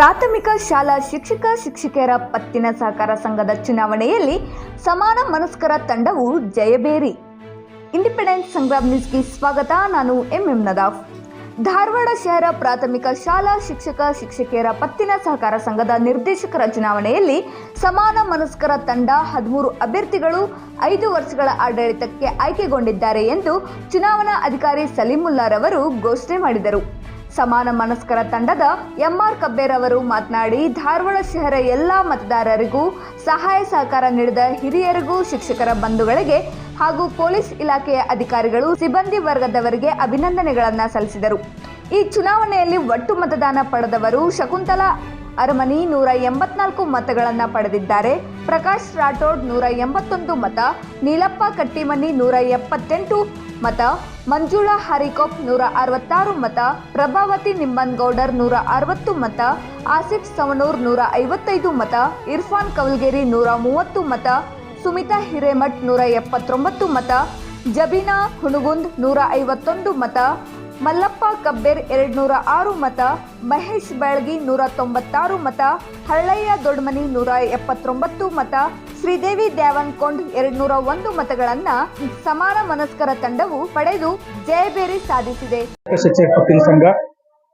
ಪ್ರಾಥಮಿಕ ಶಾಲಾ ಶಿಕ್ಷಕ ಶಿಕ್ಷಕಿಯರ ಪತ್ತಿನ ಸಹಕಾರ ಸಂಘದ ಚುನಾವಣೆಯಲ್ಲಿ ಸಮಾನ ಮನಸ್ಕರ ತಂಡವು ಜಯಬೇರಿ ಇಂಡಿಪೆಂಡೆನ್ಸ್ ಸಂಗ್ರಾಮ್ ನ್ಯೂಸ್ಗೆ ಸ್ವಾಗತ, ನಾನು ಎಂ ಎಂ ನದಾಫ್. ಧಾರವಾಡ ಶಹರ ಪ್ರಾಥಮಿಕ ಶಾಲಾ ಶಿಕ್ಷಕ ಶಿಕ್ಷಕಿಯರ ಪತ್ತಿನ ಸಹಕಾರ ಸಂಘದ ನಿರ್ದೇಶಕರ ಚುನಾವಣೆಯಲ್ಲಿ ಸಮಾನ ಮನಸ್ಕರ ತಂಡ ಹದಿಮೂರು ಅಭ್ಯರ್ಥಿಗಳು ಐದು ವರ್ಷಗಳ ಆಡಳಿತಕ್ಕೆ ಆಯ್ಕೆಗೊಂಡಿದ್ದಾರೆ ಎಂದು ಚುನಾವಣಾ ಅಧಿಕಾರಿ ಸಲೀಮುಲ್ಲಾರವರು ಘೋಷಣೆ ಮಾಡಿದರು. ಸಮಾನ ಮನಸ್ಕರ ತಂಡದ ಎಂಆರ್ ಕಬ್ಬೇರ್ ಅವರು ಮಾತನಾಡಿ, ಧಾರವಾಡ ಶಹರ ಎಲ್ಲ ಮತದಾರರಿಗೂ ಸಹಾಯ ಸಹಕಾರ ನೀಡಿದ ಹಿರಿಯರಿಗೂ ಶಿಕ್ಷಕರ ಬಂಧುಗಳಿಗೆ ಹಾಗೂ ಪೊಲೀಸ್ ಇಲಾಖೆಯ ಅಧಿಕಾರಿಗಳು ಸಿಬ್ಬಂದಿ ವರ್ಗದವರಿಗೆ ಅಭಿನಂದನೆಗಳನ್ನು ಸಲ್ಲಿಸಿದರು. ಈ ಚುನಾವಣೆಯಲ್ಲಿ ಒಟ್ಟು ಮತದಾನ ಪಡೆದವರು ಶಕುಂತಲಾ ಅರಮನಿ ನೂರ ಎಂಬತ್ನಾಲ್ಕು ಮತಗಳನ್ನು ಪಡೆದಿದ್ದಾರೆ. ಪ್ರಕಾಶ್ ರಾಠೋಡ್ ನೂರ ಎಂಬತ್ತೊಂದು ಮತ, ನೀಲಪ್ಪ ಕಟ್ಟಿಮನಿ ನೂರ ಎಪ್ಪತ್ತೆಂಟು ಮತ ಮಂಜುಳಾ ಹರಿಕೊಪ್ ನೂರ ಅರವತ್ತಾರು ಮತ, ಪ್ರಭಾವತಿ ನಿಂಬನ್ಗೌಡರ್ ನೂರ ಅರವತ್ತು ಮತ, ಆಸಿಫ್ ಸವನೂರ್ ನೂರ ಐವತ್ತೈದು ಮತ, ಇರ್ಫಾನ್ ಕವಲ್ಗೆರಿ ನೂರ ಮೂವತ್ತು ಮತ, ಸುಮಿತಾ ಹಿರೇಮಠ್ ನೂರ ಎಪ್ಪತ್ತೊಂಬತ್ತು ಮತ, ಜಬೀನಾ ಹುಣಗುಂದ್ ನೂರ ಐವತ್ತೊಂದು ಮತ, ಮಲ್ಲಪ್ಪ ಕಬ್ಬೇರ್ ಎರಡು ನೂರ ಆರು ಮತ, ಮಹೇಶ್ ಬೆಳಗಿ ನೂರ ತೊಂಬತ್ತಾರು ಮತ, ಹಳ್ಳಯ್ಯ ದೊಡ್ಮನಿ ನೂರ ಎಪ್ಪತ್ತೊಂಬತ್ತು ಮತ ಶ್ರೀದೇವಿ ದ್ಯಾವನ್ಕೊಂಡ್ ಎರಡ್ ನೂರ ಒಂದು ಮತಗಳನ್ನ ಸಮಾನ ಮನಸ್ಕರ ತಂಡವು ಪಡೆದು ಜಯಬೇರಿ ಸಾಧಿಸಿದೆ. ಸಂಘ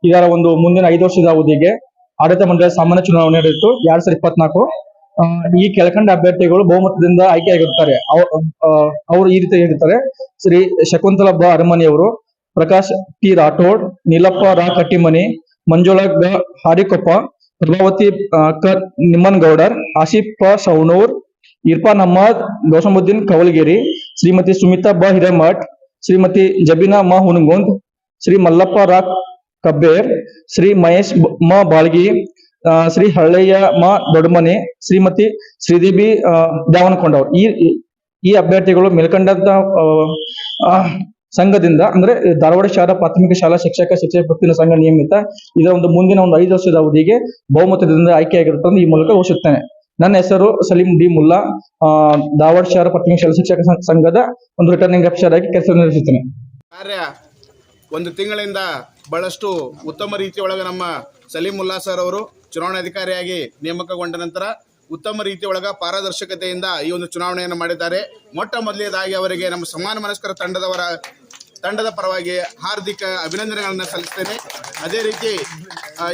ಇದರ ಒಂದು ಮುಂದಿನ ಐದು ವರ್ಷದ ಅವಧಿಗೆ ಆಡಳಿತ ಮಂಡಳಿ ಸಾಮಾನ್ಯ ಚುನಾವಣೆ ನಡೆಯಿತು ಎರಡ್ ಸಾವಿರದ ಇಪ್ಪತ್ನಾಲ್ಕು. ಈ ಕೆಳಕಂಡ ಅಭ್ಯರ್ಥಿಗಳು ಬಹುಮತದಿಂದ ಆಯ್ಕೆಯಾಗಿರುತ್ತಾರೆ. ಅವ- ಆ, ಅವರು ಈ ರೀತಿ ಹೇಳಿರ್ತಾರೆ. ಶ್ರೀ ಶಕುಂತಲಬ್ಬ ಅರಮನಿಯವರು ಪ್ರಕಾಶ್ ಟಿ ರಾಠೋಡ್ ನೀಲಪ್ಪ ರಾ ಕಟ್ಟಿಮನಿ ಮಂಜುಳಾ ಹಾರಿಕೊಪ್ಪ ಪ್ರಭಾವತಿ ಕ ನಿಮ್ಮನ್ ಗೌಡರ್ ಪ ಸೌನೂರ್ ಇರ್ಫಾನ್ ಅಹಮದ್ ಗೌಸಮುದ್ದೀನ್ ಕವಲ್ಗಿರಿ ಶ್ರೀಮತಿ ಸುಮಿತಾ ಬ ಹಿರೇಮಠ್ ಶ್ರೀಮತಿ ಜಬೀನಾ ಮ ಹುನಗುಂದ್ ಶ್ರೀ ಮಲ್ಲಪ್ಪ ರಾ ಕಬ್ಬೇರ್ ಶ್ರೀ ಮಹೇಶ್ ಮ ಬಾಳ್ಗಿ ಶ್ರೀ ಹಳ್ಳಯ್ಯ ಮ ದೊಡ್ಡಮನೆ ಶ್ರೀಮತಿ ಶ್ರೀದೇವಿ ಆ, ದ್ಯಾವನಕೊಂಡವ್ರು. ಈ ಈ- ಅಭ್ಯರ್ಥಿಗಳು ಮೇಲ್ಕಂಡಂತ ಸಂಘದಿಂದ ಅಂದ್ರೆ ಧಾರವಾಡ ಶಾಲಾ ಪ್ರಾಥಮಿಕ ಶಾಲಾ ಶಿಕ್ಷಕ ಶಿಕ್ಷಕ ಸಂಘ ನಿಯಮಿತ ಇದರ ಒಂದು ಮುಂದಿನ ಒಂದು ಐದು ವರ್ಷದ ಅವಧಿಗೆ ಬಹುಮತದಿಂದ ಆಯ್ಕೆಯಾಗಿರುತ್ತೆ ಈ ಮೂಲಕ ಘೋಷಿಸುತ್ತೇನೆ. ನನ್ನ ಹೆಸರು ಸಲೀಂ ಡಿ ಮುಲ್ಲಾ. ಧಾರವಾಡ ಶಹರ ಪ್ರಾಥಮಿಕ ಶಾಲಾ ಶಿಕ್ಷಕ ಸಂಘದ ಒಂದು ರಿಟರ್ನಿಂಗ್ ಆಫೀಸರ್ ಆಗಿ ಕೆಲಸ ನಿರ್ವಹಿಸುತ್ತೇನೆ. ಕಾರ್ಯ, ಒಂದು ತಿಂಗಳಿಂದ ಬಹಳಷ್ಟು ಉತ್ತಮ ರೀತಿಯೊಳಗೆ ನಮ್ಮ ಸಲೀಮುಲ್ಲಾ ಸರ್ ಅವರು ಚುನಾವಣಾಧಿಕಾರಿಯಾಗಿ ನೇಮಕಗೊಂಡ ನಂತರ ಉತ್ತಮ ರೀತಿಯೊಳಗ ಪಾರದರ್ಶಕತೆಯಿಂದ ಈ ಒಂದು ಚುನಾವಣೆಯನ್ನು ಮಾಡಿದ್ದಾರೆ. ಮೊಟ್ಟ ಮೊದಲನೇದಾಗಿ ಅವರಿಗೆ ನಮ್ಮ ಸಮಾನ ಮನಸ್ಕರ ತಂಡದವರ, ತಂಡದ ಪರವಾಗಿ ಹಾರ್ದಿಕ ಅಭಿನಂದನೆಗಳನ್ನು ಸಲ್ಲಿಸ್ತೇನೆ. ಅದೇ ರೀತಿ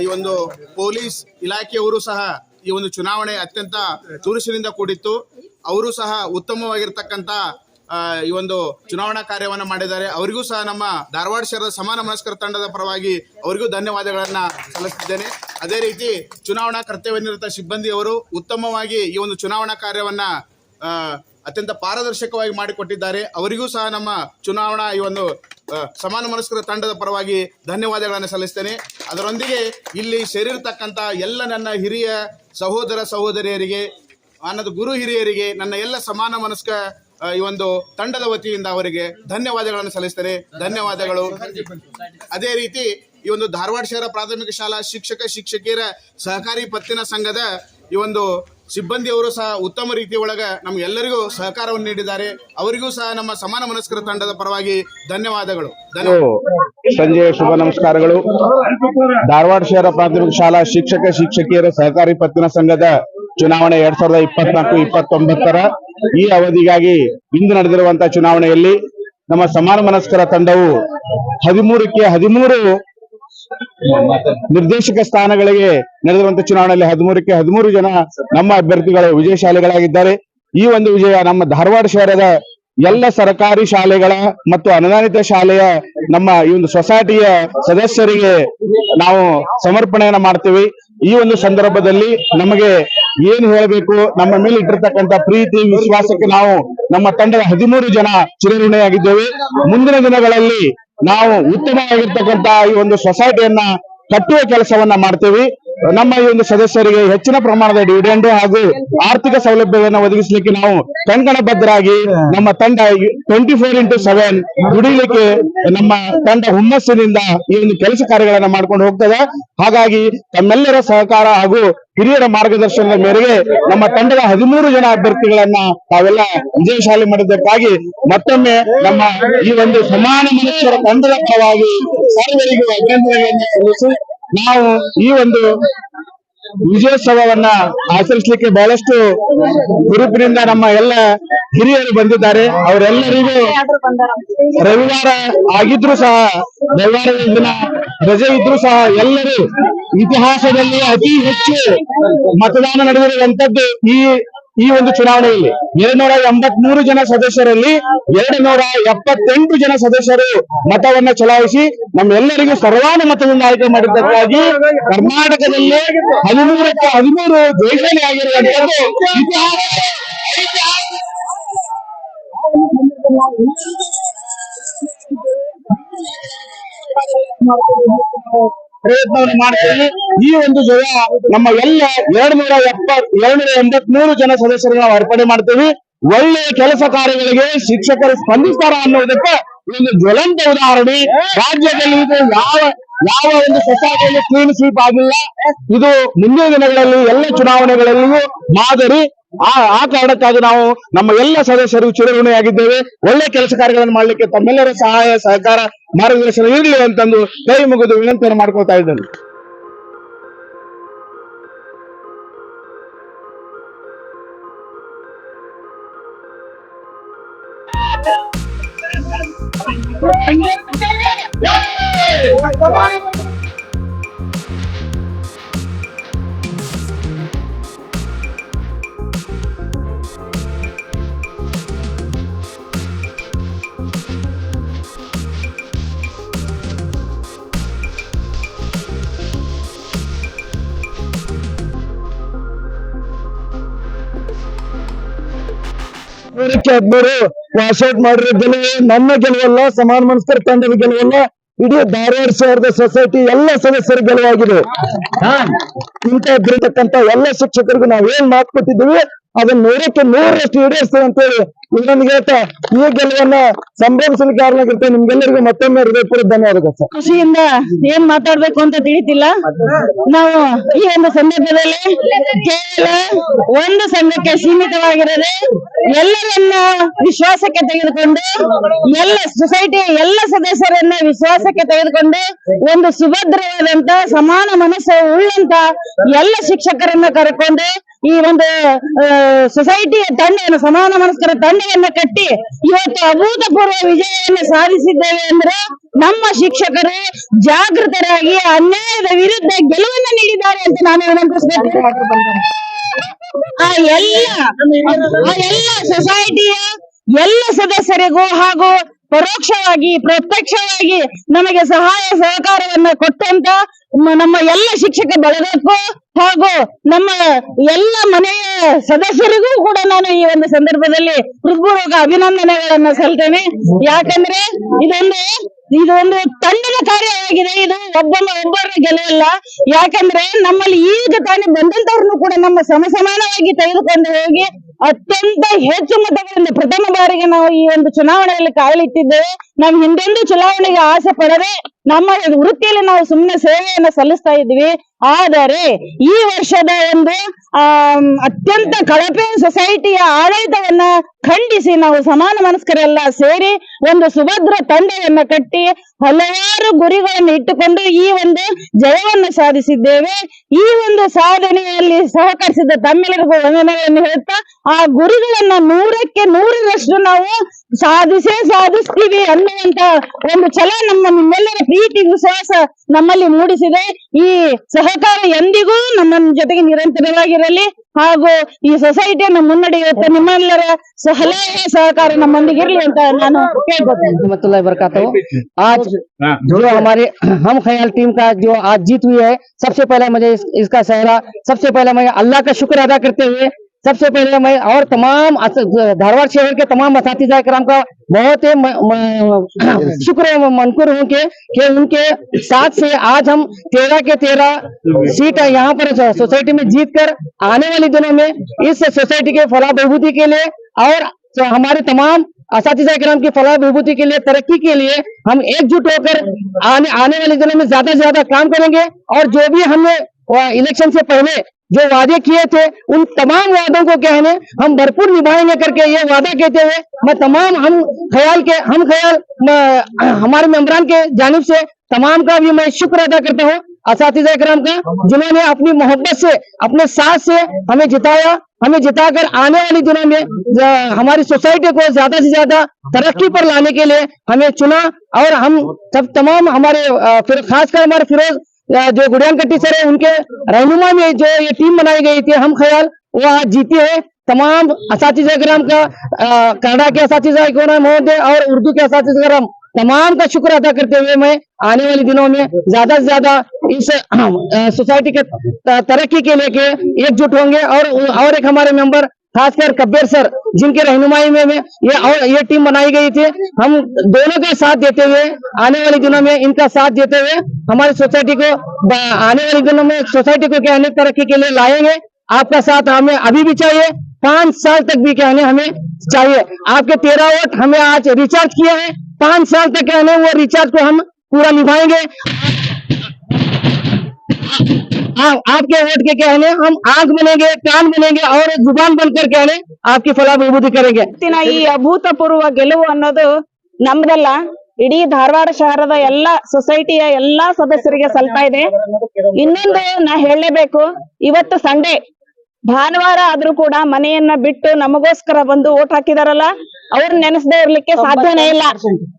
ಈ ಒಂದು ಪೊಲೀಸ್ ಇಲಾಖೆಯವರು ಸಹ ಈ ಒಂದು ಚುನಾವಣೆ ಅತ್ಯಂತ ತುರುಸಿನಿಂದ ಕೂಡಿತ್ತು. ಅವರು ಸಹ ಉತ್ತಮವಾಗಿರ್ತಕ್ಕಂಥ ಈ ಒಂದು ಚುನಾವಣಾ ಕಾರ್ಯವನ್ನು ಮಾಡಿದ್ದಾರೆ. ಅವರಿಗೂ ಸಹ ನಮ್ಮ ಧಾರವಾಡ ಶಹರದ ಸಮಾನ ಮನಸ್ಕರ ತಂಡದ ಪರವಾಗಿ ಅವರಿಗೂ ಧನ್ಯವಾದಗಳನ್ನ ಸಲ್ಲಿಸಿದ್ದೇನೆ ಅದೇ ರೀತಿ ಚುನಾವಣಾ ಕರ್ತವ್ಯನಿರತ ಸಿಬ್ಬಂದಿಯವರು ಉತ್ತಮವಾಗಿ ಈ ಒಂದು ಚುನಾವಣಾ ಕಾರ್ಯವನ್ನ ಅತ್ಯಂತ ಪಾರದರ್ಶಕವಾಗಿ ಮಾಡಿಕೊಟ್ಟಿದ್ದಾರೆ. ಅವರಿಗೂ ಸಹ ನಮ್ಮ ಚುನಾವಣಾ ಈ ಒಂದು ಸಮಾನ ಮನಸ್ಕರ ತಂಡದ ಪರವಾಗಿ ಧನ್ಯವಾದಗಳನ್ನು ಸಲ್ಲಿಸ್ತೇನೆ. ಅದರೊಂದಿಗೆ ಇಲ್ಲಿ ಸೇರಿರ್ತಕ್ಕಂಥ ಎಲ್ಲ ನನ್ನ ಹಿರಿಯ ಸಹೋದರ ಸಹೋದರಿಯರಿಗೆ ಅನ್ನದ ಗುರು ಹಿರಿಯರಿಗೆ, ನನ್ನ ಎಲ್ಲ ಸಮಾನ ಮನಸ್ಕ ಈ ಒಂದು ತಂಡದ ವತಿಯಿಂದ ಅವರಿಗೆ ಧನ್ಯವಾದಗಳನ್ನು ಸಲ್ಲಿಸ್ತೇನೆ. ಧನ್ಯವಾದಗಳು. ಅದೇ ರೀತಿ ಈ ಒಂದು ಧಾರವಾಡ ಶಹರ ಪ್ರಾಥಮಿಕ ಶಾಲಾ ಶಿಕ್ಷಕ ಶಿಕ್ಷಕಿಯರ ಸಹಕಾರಿ ಪತ್ತಿನ ಸಂಘದ ಈ ಒಂದು ಸಿಬ್ಬಂದಿಯವರು ಸಹ ಉತ್ತಮ ರೀತಿಯ ಒಳಗ ನಮ್ಗೆಲ್ಲರಿಗೂ ಸಹಕಾರವನ್ನು ನೀಡಿದ್ದಾರೆ. ಅವರಿಗೂ ಸಹ ನಮ್ಮ ಸಮಾನ ಮನಸ್ಕರ ತಂಡದ ಪರವಾಗಿ ಧನ್ಯವಾದಗಳು. ಸಂಜೆ ಶುಭ ನಮಸ್ಕಾರಗಳು. ಧಾರವಾಡ ಶಹರ ಪ್ರಾಥಮಿಕ ಶಾಲಾ ಶಿಕ್ಷಕ, ಶಿಕ್ಷಕಿಯರ ಸಹಕಾರಿ ಪತ್ತಿನ ಸಂಘದ ಚುನಾವಣೆ ಎರಡ್ ಸಾವಿರದ ಇಪ್ಪತ್ನಾಲ್ಕು, ಇಪ್ಪತ್ತೊಂಬತ್ತರ ಈ ಅವಧಿಗಾಗಿ ಇಂದು ನಡೆದಿರುವಂತಹ ಚುನಾವಣೆಯಲ್ಲಿ ನಮ್ಮ ಸಮಾನ ಮನಸ್ಕರ ತಂಡವು ಹದಿಮೂರಕ್ಕೆ ಹದಿಮೂರು ನಿರ್ದೇಶಕ ಸ್ಥಾನಗಳಿಗೆ ನಡೆದಿರುವಂತಹ ಚುನಾವಣೆಯಲ್ಲಿ ಹದಿಮೂರಕ್ಕೆ ಹದಿಮೂರು ಜನ ನಮ್ಮ ಅಭ್ಯರ್ಥಿಗಳು ವಿಜಯಶಾಲಿಗಳಾಗಿದ್ದಾರೆ ಈ ಒಂದು ವಿಜಯ ನಮ್ಮ ಧಾರವಾಡ ಶಹರದ ಎಲ್ಲ ಸರ್ಕಾರಿ ಶಾಲೆಗಳ ಮತ್ತು ಅನುದಾನಿತ ಶಾಲೆಯ ನಮ್ಮ ಈ ಒಂದು ಸೊಸೈಟಿಯ ಸದಸ್ಯರಿಗೆ ನಾವು ಸಮರ್ಪಣೆಯನ್ನ ಮಾಡ್ತೀವಿ. ಈ ಒಂದು ಸಂದರ್ಭದಲ್ಲಿ ನಮಗೆ ಏನು ಹೇಳಬೇಕು, ನಮ್ಮ ಮೇಲೆ ಇಟ್ಟಿರ್ತಕ್ಕಂಥ ಪ್ರೀತಿ, ವಿಶ್ವಾಸಕ್ಕೆ ನಾವು ನಮ್ಮ ತಂಡದ ಹದಿಮೂರು ಜನ ಚಿರಋಣಿಯಾಗಿದ್ದೇವೆ. ಮುಂದಿನ ದಿನಗಳಲ್ಲಿ ನಾವು ಉತ್ತಮವಾಗಿರ್ತಕ್ಕಂತಹ ಈ ಒಂದು ಸೊಸೈಟಿಯನ್ನ ಕಟ್ಟುವ ಕೆಲಸವನ್ನ ಮಾಡ್ತೇವೆ. ನಮ್ಮ ಈ ಒಂದು ಸದಸ್ಯರಿಗೆ ಹೆಚ್ಚಿನ ಪ್ರಮಾಣದ ಡಿವಿಡೆಂಡ್ ಹಾಗೂ ಆರ್ಥಿಕ ಸೌಲಭ್ಯಗಳನ್ನು ಒದಗಿಸಲಿಕ್ಕೆ ನಾವು ಕಂಕಣಬದ್ಧರಾಗಿ ನಮ್ಮ ತಂಡ ಟ್ವೆಂಟಿ ಫೋರ್ ಇಂಟು ಸೆವೆನ್ ದುಡಿಲಿಕ್ಕೆ ನಮ್ಮ ತಂಡ ಹುಮ್ಮಸ್ಸಿನಿಂದ ಈ ಒಂದು ಕೆಲಸ ಕಾರ್ಯಗಳನ್ನ ಮಾಡ್ಕೊಂಡು ಹೋಗ್ತದೆ. ಹಾಗಾಗಿ ತಮ್ಮೆಲ್ಲರ ಸಹಕಾರ ಹಾಗೂ ಹಿರಿಯರ ಮಾರ್ಗದರ್ಶನದ ಮೇರೆಗೆ ನಮ್ಮ ತಂಡದ ಹದಿಮೂರು ಜನ ಅಭ್ಯರ್ಥಿಗಳನ್ನ ತಾವೆಲ್ಲ ವಿಜಯಶಾಲಿ ಮಾಡಿದ್ದಕ್ಕಾಗಿ ಮತ್ತೊಮ್ಮೆ ನಮ್ಮ ಈ ಒಂದು ಸಮಾನ ಮನುಷ್ಯರ ತಂಡದ ಪರವಾಗಿ ಸರ್ವರಿಗೂ ಅಭಿನಂದನೆಗಳನ್ನು ಸಲ್ಲಿಸಿ ನಾವು ಈ ಒಂದು ವಿಜಯೋತ್ಸವವನ್ನ ಆಚರಿಸಲಿಕ್ಕೆ ಬಹಳಷ್ಟು ಗುರುಪಿನಿಂದ ನಮ್ಮ ಎಲ್ಲ ಹಿರಿಯರು ಬಂದಿದ್ದಾರೆ. ಅವರೆಲ್ಲರಿಗೂ ರವಿವಾರ ಆಗಿದ್ರು ಸಹ ರವಿವಾರ ದಿನ ರಜೆ ಇದ್ರು ಸಹ ಎಲ್ಲರೂ ಇತಿಹಾಸದಲ್ಲಿ ಅತಿ ಹೆಚ್ಚು ಮತದಾನ ನಡೆದಿರುವಂತದ್ದು ಈ ಈ ಒಂದು ಚುನಾವಣೆಯಲ್ಲಿ ಎರಡ್ನೂರ ಎಂಬತ್ ಮೂರು ಜನ ಸದಸ್ಯರಲ್ಲಿ ಎರಡು ನೂರ ಎಪ್ಪತ್ತೆಂಟು ಜನ ಸದಸ್ಯರು ಮತವನ್ನ ಚಲಾಯಿಸಿ ನಮ್ಮೆಲ್ಲರಿಗೂ ಸರ್ವಾನುಮತದಿಂದ ಆಯ್ಕೆ ಮಾಡಿದ್ದಕ್ಕಾಗಿ ಕರ್ನಾಟಕದಲ್ಲಿ ಹದಿಮೂರಕ್ಕೆ ಹದಿಮೂರು ಜಯಶಾಲಿ ಆಗಿರುವಂತದ್ದು ಇತಿಹಾಸ. ಪ್ರಯತ್ನವನ್ನು ಮಾಡ್ತೀವಿ ಈ ಒಂದು ಜಯ ನಮ್ಮ ಎಲ್ಲ ಎರಡ್ ನೂರ ಎಪ್ಪತ್ ಎರಡ್ ನೂರ ಎಂಬತ್ ಮೂರು ಜನ ಸದಸ್ಯರನ್ನ ನಾವು ಅರ್ಪಣೆ ಮಾಡ್ತೀವಿ. ಒಳ್ಳೆಯ ಕೆಲಸ ಕಾರ್ಯಗಳಿಗೆ ಶಿಕ್ಷಕರು ಸ್ಪಂದಿಸ್ತಾರ ಅನ್ನೋದಕ್ಕೆ ಒಂದು ಜ್ವಲಂತ ಉದಾಹರಣೆ. ರಾಜ್ಯದಲ್ಲಿ ಇದು ಯಾವ ಯಾವ ಒಂದು ಸೊಸೈಟಿಯಲ್ಲಿ ಕ್ಲೀನ್ ಸ್ವೀಪ್ ಆಗಿಲ್ಲ. ಇದು ಮುಂದಿನ ದಿನಗಳಲ್ಲಿ ಎಲ್ಲ ಚುನಾವಣೆಗಳಲ್ಲಿಯೂ ಮಾದರಿ ಆ ಆ ಕಾರಣಕ್ಕಾಗಿ ನಾವು ನಮ್ಮ ಎಲ್ಲ ಸದಸ್ಯರು ಚಿರಋಣಿಯಾಗಿದ್ದೇವೆ. ಒಳ್ಳೆ ಕೆಲಸ ಕಾರ್ಯಗಳನ್ನು ಮಾಡಲಿಕ್ಕೆ ತಮ್ಮೆಲ್ಲರ ಸಹಾಯ, ಸಹಕಾರ, ಮಾರ್ಗದರ್ಶನ ಇರಲಿ ಅಂತಂದು ಕೈ ಮುಗಿದು ವಿನಂತಿಯನ್ನು ಮಾಡ್ಕೊತಾ ಇದ್ದೇನೆ. ನೂರಕ್ಕೆ ಹದಿಮೂರು ವಾಶೌಟ್ ಮಾಡಿರೋ ಗೆಲುವು ನನ್ನ ಗೆಲುವಲ್ಲ ಸಮಾನ ಮನಸ್ಕರ ತಂಡದ ಗೆಲುವಲ್ಲ ಇಡೀ ಧಾರವಾಡ ಶಹರದ ಸೊಸೈಟಿ ಎಲ್ಲ ಸದಸ್ಯರ ಗೆಲುವಾಗಿದೆ. ಇಂಥ ಎಲ್ಲ ಶಿಕ್ಷಕರಿಗೂ ನಾವು ಏನ್ ಮಾತು ಕೊಟ್ಟಿದ್ದೀವಿ? ಅದನ್ನ ನೂರಕ್ಕೆ ನೂರರಷ್ಟು ಈಡೇರಿಸ್ತೇವೆ ಅಂತೇಳಿ ಇನ್ನೊಂದು ಹೇಳ್ತಾ, ಈ ಗೆಲುವನ್ನ ಸಂಭ್ರಮಿಸಲು ಕಾರಣವಾಗಿರ್ತೇವೆ ನಿಮ್ಗೆಲ್ಲರಿಗೂ ಮತ್ತೊಮ್ಮೆ ಹೃದಯಪೂರ್ವ ಧನ್ಯವಾದಗಳು ಸರ್. ಖುಷಿಯಿಂದ ಏನ್ ಮಾತಾಡ್ಬೇಕು ಅಂತ ತಿಳಿತಿಲ್ಲ. ನಾವು ಈ ಒಂದು ಸಂದರ್ಭದಲ್ಲಿ ಕೇವಲ ಒಂದು ಸಂಘಕ್ಕೆ ಸೀಮಿತವಾಗಿರದೆ ಎಲ್ಲರನ್ನ ವಿಶ್ವಾಸಕ್ಕೆ ತೆಗೆದುಕೊಂಡು, ಎಲ್ಲ ಸೊಸೈಟಿಯ ಎಲ್ಲ ಸದಸ್ಯರನ್ನ ವಿಶ್ವಾಸಕ್ಕೆ ತೆಗೆದುಕೊಂಡು, ಒಂದು ಸುಭದ್ರವಾದಂತ, ಸಮಾನ ಮನಸ್ಸು ಉಳ್ಳಂತ ಎಲ್ಲ ಶಿಕ್ಷಕರನ್ನ ಕರ್ಕೊಂಡು ಈ ಒಂದು ಸೊಸೈಟಿಯ ತಂಡವನ್ನು, ಸಮಾನ ಮನಸ್ಕರ ತಂಡವನ್ನು ಕಟ್ಟಿ ಇವತ್ತು ಅಭೂತಪೂರ್ವ ವಿಜಯವನ್ನು ಸಾಧಿಸಿದ್ದೇವೆ ಅಂದ್ರೆ ನಮ್ಮ ಶಿಕ್ಷಕರು ಜಾಗೃತರಾಗಿ ಅನ್ಯಾಯದ ವಿರುದ್ಧ ಗೆಲುವನ್ನು ನೀಡಿದ್ದಾರೆ ಅಂತ ನಾನು ವಿನಂತಿಸಬೇಕು ಆ ಎಲ್ಲ ಆ ಎಲ್ಲ ಸೊಸೈಟಿಯ ಎಲ್ಲ ಸದಸ್ಯರಿಗೂ ಹಾಗೂ ಪರೋಕ್ಷವಾಗಿ, ಪ್ರತ್ಯಕ್ಷವಾಗಿ ನಮಗೆ ಸಹಾಯ ಸಹಕಾರವನ್ನ ಕೊಟ್ಟಂತ ನಮ್ಮ ಎಲ್ಲ ಶಿಕ್ಷಕ ಬಳಗಕ್ಕೂ ಹಾಗೂ ನಮ್ಮ ಎಲ್ಲ ಮನೆಯ ಸದಸ್ಯರಿಗೂ ಕೂಡ ನಾನು ಈ ಒಂದು ಸಂದರ್ಭದಲ್ಲಿ ಹೃತ್ಪೂರ್ವಕ ಅಭಿನಂದನೆಗಳನ್ನ ಸಲ್ತೇನೆ ಯಾಕಂದ್ರೆ ಇದೊಂದು ಇದೊಂದು ತಂಡದ ಕಾರ್ಯವಾಗಿದೆ. ಇದು ಒಬ್ಬ ಒಬ್ಬರ ಗೆಲುವಲ್ಲ ಯಾಕಂದ್ರೆ ನಮ್ಮಲ್ಲಿ ಈಗ ತಾನೇ ಬಂದಂತವ್ರನ್ನು ಕೂಡ ನಮ್ಮ ಸಮಸಮಾನವಾಗಿ ತೆಗೆದುಕೊಂಡು ಹೋಗಿ ಅತ್ಯಂತ ಹೆಚ್ಚು ಮತಗಳಿಂದ ಪ್ರಥಮ ಬಾರಿಗೆ ನಾವು ಈ ಒಂದು ಚುನಾವಣೆಯಲ್ಲಿ ಕಾಯಲಿಟ್ಟಿದ್ದೇವೆ ನಾವು ಹಿಂದೆಂದೂ ಚುನಾವಣೆಗೆ ಆಸೆ ಪಡದೆ ನಮ್ಮ ವೃತ್ತಿಯಲ್ಲಿ ನಾವು ಸುಮ್ಮನೆ ಸೇವೆಯನ್ನ ಸಲ್ಲಿಸ್ತಾ ಇದ್ವಿ ಆದರೆ ಈ ವರ್ಷದ ಒಂದು ಅತ್ಯಂತ ಕಳಪೆ ಸೊಸೈಟಿಯ ಆಡಳಿತವನ್ನ ಖಂಡಿಸಿ ನಾವು ಸಮಾನ ಮನಸ್ಕರೆಲ್ಲ ಸೇರಿ ಒಂದು ಸುಭದ್ರ ತಂಡವನ್ನ ಕಟ್ಟಿ ಹಲವಾರು ಗುರಿಗಳನ್ನು ಇಟ್ಟುಕೊಂಡು ಈ ಒಂದು ಜಯವನ್ನು ಸಾಧಿಸಿದ್ದೇವೆ. ಈ ಒಂದು ಸಾಧನೆಯಲ್ಲಿ ಸಹಕರಿಸಿದ ತಮ್ಮೆಲ್ಲರಿಗೂ ವಂದನೆಗಳನ್ನು ಹೇಳ್ತಾ, ಆ ಗುರಿಗಳನ್ನ ನೂರಕ್ಕೆ ನೂರರಷ್ಟು ನಾವು ಸಾಧಿಸೇ ಸಾಧಿಸ್ತೀವಿ ಅನ್ನುವಂತ ಒಂದು ಛಲ ನಮ್ಮ ನಿಮ್ಮೆಲ್ಲರ ಪ್ರೀತಿ ವಿಶ್ವಾಸ ನಮ್ಮಲ್ಲಿ ಮೂಡಿಸಿದೆ ಈ ಸಹಕಾರ ಎಂದಿಗೂ ನಮ್ಮ ಜೊತೆಗೆ ನಿರಂತರವಾಗಿರಲಿ ಹಾಗೂ ಈ ಸೊಸೈಟಿಯನ್ನು ಮುನ್ನಡೆಯುತ್ತ ನಿಮ್ಮೆಲ್ಲರ ಸಲಹೆ ಸಹಕಾರ ನಮ್ಮೊಂದಿಗೆ ಇರಲಿ ಅಂತ ನಾನು ಕೇಳ್ಕೊತೇನೆ रहमतुल्लाहि वबरकातुहू आज जो हमारे हम ख्याल टीम का जो आज जीत हुई है सबसे पहले मुझे इस, इसका सहरा सबसे पहले मैं अल्लाह का शुक्र अदा करते हुए सबसे पहले मैं और तमाम धारवाड़ शहर के तमाम कराम का बहुत ही शुक्र मनकुर हूँ कि कि उनके साथ से आज हम तेरह के तेरह सीट यहाँ पर सोसाइटी में जीत कर आने वाले दिनों में इस सोसाइटी के फलाह बहबूदी के लिए और हमारे तमाम असातिजा कराम की फलाह विभूति के लिए, तरक्की के लिए हम एकजुट होकर आने आने वाले दिनों में ज़्यादा से ज़्यादा काम करेंगे और जो भी हमने इलेक्शन से पहले जो वादे किए थे, उन तमाम वादों को क्या है हम भरपूर निभाएँगे करके ये वादा कहते हुए, मैं तमाम हम ख्याल के, हम ख्याल हमारे मेम्बरान के जानिब से तमाम का भी मैं शुक्र अदा करता हूँ असातिजा कराम का, जिन्होंने अपनी मोहब्बत से, अपने साथ से हमें जिताया, हमें जिताकर आने वाले दिनों में हमारी सोसाइटी को ज़्यादा से ज़्यादा तरक्की पर लाने के लिए हमें चुना, और हम सब तमाम हमारे फिर, खासकर हमारे फिरोज जो गुड़ियान का टीचर है, उनके रहनुमा में जो ये टीम बनाई गई थी, हम ख्याल, वो आज जीती है। तमाम कराम का कन्नड़ा के कराम महोदय और उर्दू के कराम तमाम का शुक्र अदा करते हुए मैं आने वाले दिनों में ज़्यादा से ज़्यादा इस सोसाइटी के तरक्की के लेके एकजुट होंगे और और एक हमारे मेंबर खासकर कब्बेर सर जिनके रहनुमाई में, में ये और ये टीम बनाई गई थी हम दोनों का साथ देते हुए आने वाले दिनों में इनका साथ देते हुए हमारी सोसाइटी को आने वाले दिनों में सोसाइटी को कहने तरक्की के लिए लाएँगे आपका साथ हमें अभी भी चाहिए पाँच साल तक भी कहने हमें चाहिए। आपके तेरह वोट हमें आज रिचार्ज किया है पाँच साल तक कहने वो रिचार्ज को हम पूरा निभाएँगे। आप आपके वोट के कहने हम आंख बनेंगे कान बनेंगे और जुबान बनकर कहने आपकी फला विभूति करेंगे ಇವತ್ತಿನ ಈ ಅಭೂತಪೂರ್ವ ಗೆಲುವು ಅನ್ನೋದು ನಮ್ದಲ್ಲ ಇಡೀ ಧಾರವಾಡ ಶಹರದ ಎಲ್ಲಾ ಸೊಸೈಟಿಯ ಎಲ್ಲಾ ಸದಸ್ಯರಿಗೆ ಸಲ್ತಾ ಇದೆ ಇನ್ನೊಂದು ನಾ ಹೇಳಲೇಬೇಕು ಇವತ್ತು ಸಂಡೇ ಭಾನುವಾರ ಆದ್ರೂ ಕೂಡ ಮನೆಯನ್ನ ಬಿಟ್ಟು ನಮಗೋಸ್ಕರ ಬಂದು ಓಟ್ ಹಾಕಿದಾರಲ್ಲ ಅವ್ರ ನೆನೆಸದೇ ಇರ್ಲಿಕ್ಕೆ ಸಾಧ್ಯನೇ ಇಲ್ಲ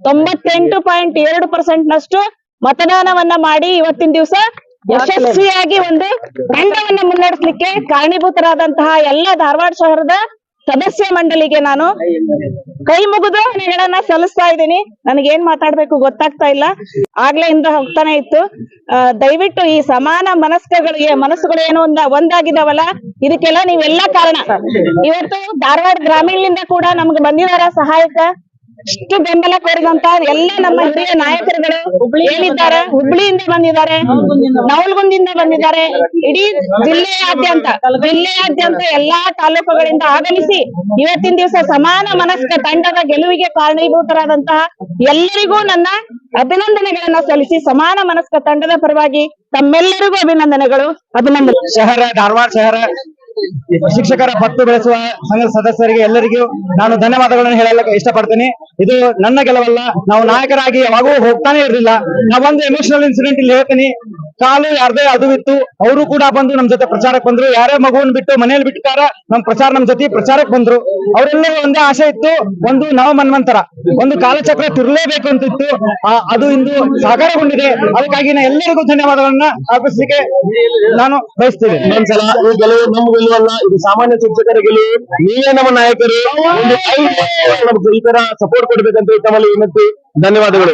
ತೊಂಬತ್ತೆಂಟು ಪಾಯಿಂಟ್ ಎರಡು ಪರ್ಸೆಂಟ್ ನಷ್ಟು ಮತದಾನವನ್ನ ಮಾಡಿ ಇವತ್ತಿನ ದಿವಸ ಯಶಸ್ವಿಯಾಗಿ ಒಂದು ತಂಡವನ್ನ ಮುನ್ನಡೆಸಲಿಕ್ಕೆ ಕಾರಣೀಭೂತರಾದಂತಹ ಎಲ್ಲ ಧಾರವಾಡ ಶಹರದ ಸದಸ್ಯ ಮಂಡಳಿಗೆ ನಾನು ಕೈ ಮುಗಿದು ನಿಗಳನ್ನ ಸಲ್ಲಿಸ್ತಾ ಇದ್ದೀನಿ. ನನಗೇನ್ ಮಾತಾಡ್ಬೇಕು ಗೊತ್ತಾಗ್ತಾ ಇಲ್ಲ. ಆಗ್ಲೇ ಇಂದ ಹೋಗ್ತಾನೆ ಇತ್ತು. ದಯವಿಟ್ಟು ಈ ಸಮಾನ ಮನಸ್ಕಗಳು ಏ- ಮನಸ್ಸುಗಳು ಏನು ಒಂದ ಒಂದಾಗಿದಾವಲ್ಲ ಇದಕ್ಕೆಲ್ಲ ನೀವೆಲ್ಲಾ ಕಾರಣ. ಇವತ್ತು ಧಾರವಾಡ ಗ್ರಾಮೀಣದಿಂದ ಕೂಡ ನಮ್ಗೆ ಬಂದಿದಾರ ಸಹಾಯಕ ಇಷ್ಟು ಬೆಂಬಲ ಕೋರಿದಂತ ಎಲ್ಲ ನಮ್ಮ ಹಿರಿಯ ನಾಯಕರುಗಳು ಏನಿದ್ದಾರೆ ಹುಬ್ಳಿಯಿಂದ ಬಂದಿದ್ದಾರೆ. ನವಲ್ಗುಂದಿಂದ ಬಂದಿದ್ದಾರೆ. ಇಡೀ ಜಿಲ್ಲೆಯಾದ್ಯಂತ ಜಿಲ್ಲೆಯಾದ್ಯಂತ ಎಲ್ಲಾ ತಾಲೂಕುಗಳಿಂದ ಆಗಮಿಸಿ ಇವತ್ತಿನ ದಿವಸ ಸಮಾನ ಮನಸ್ಕ ತಂಡದ ಗೆಲುವಿಗೆ ಕಾರಣೀಭೂತರಾದಂತಹ ಎಲ್ಲರಿಗೂ ನನ್ನ ಅಭಿನಂದನೆಗಳನ್ನ ಸಲ್ಲಿಸಿ ಸಮಾನ ಮನಸ್ಕ ತಂಡದ ಪರವಾಗಿ ತಮ್ಮೆಲ್ಲರಿಗೂ ಅಭಿನಂದನೆಗಳು. ಅಭಿನಂದನೆ. ಶಹರ ಧಾರವಾಡ ಶಹರ. ಶಿಕ್ಷಕರ ಪಟ್ಟು ಬೆಳೆಸುವ ಸಂಘದ ಸದಸ್ಯರಿಗೆ ಎಲ್ಲರಿಗೂ ನಾನು ಧನ್ಯವಾದಗಳನ್ನು ಹೇಳಲು ಇಷ್ಟಪಡ್ತೇನೆ. ಇದು ನನ್ನ ಗೆಲುವಲ್ಲ. ನಾವು ನಾಯಕರಾಗಿ ಯಾವಾಗೂ ಹೋಗ್ತಾನೆ ಇರಲಿಲ್ಲ. ನಾವೊಂದು ಎಮೋಷನಲ್ ಇನ್ಸಿಡೆಂಟ್ ಇಲ್ಲಿ ಹೇಳ್ತೀನಿ. ಕಾಲು ಯಾರ್ದೇ ಅದು ಇತ್ತು, ಅವರು ಕೂಡ ಬಂದು ನಮ್ ಜೊತೆ ಪ್ರಚಾರಕ್ಕೆ ಬಂದ್ರು. ಯಾರೇ ಮಗುವನ್ ಬಿಟ್ಟು ಮನೇಲಿ ಬಿಟ್ಟಾರ ನಮ್ ಪ್ರಚಾರ ನಮ್ ಜೊತೆ ಪ್ರಚಾರಕ್ಕೆ ಬಂದ್ರು. ಅವರೆಲ್ಲರೂ ಒಂದೇ ಆಸೆ ಇತ್ತು, ಒಂದು ನವ ಮನ್ವಂತರ. ಒಂದು ಕಾಲಚಕ್ರ ತಿರ್ಲೇಬೇಕು ಅಂತ ಇತ್ತು. ಅದು ಇಂದು ಸಾಕಾರಗೊಂಡಿದೆ. ಅದಕ್ಕಾಗಿ ನಾ ಎಲ್ಲರಿಗೂ ಧನ್ಯವಾದಗಳನ್ನ ಅರ್ಪಿಸಲಿಕ್ಕೆ ನಾನು ಬಯಸ್ತೇನೆ. ಗೆಲುವು ನಮ್ಮ ಗೆಲುವಲ್ಲ ಇದು ಸಾಮಾನ್ಯ ಶಿಕ್ಷಕರ ಗೆಲುವು. ನೀವೇ ನಮ್ಮ ನಾಯಕರು. ಈ ತರ ಸಪೋರ್ಟ್ ಕೊಡ್ಬೇಕಂತ ತಮ್ಮಲ್ಲಿ ವಿನಂತಿ. ಧನ್ಯವಾದಗಳು.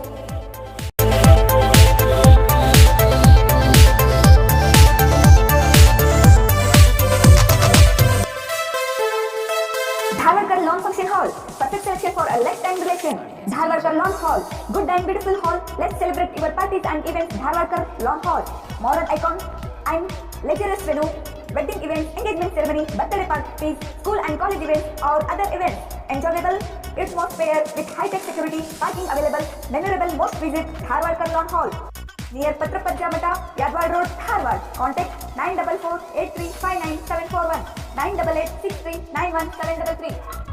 A lifetime relation. Dharwarkar Lawn Hall, good and beautiful hall. Let's celebrate your parties and events. Dharwarkar Lawn Hall, modern icon and luxurious venue, wedding events, engagement ceremony, birthday parties, school and college events, or other events. Enjoyable atmosphere with high-tech security, parking available. Memorable most visit Dharwarkar Lawn Hall. Near Patrapajja Mata, Yadwad Road, Dharwad. Contact 944 8359 741 988 63 91 733.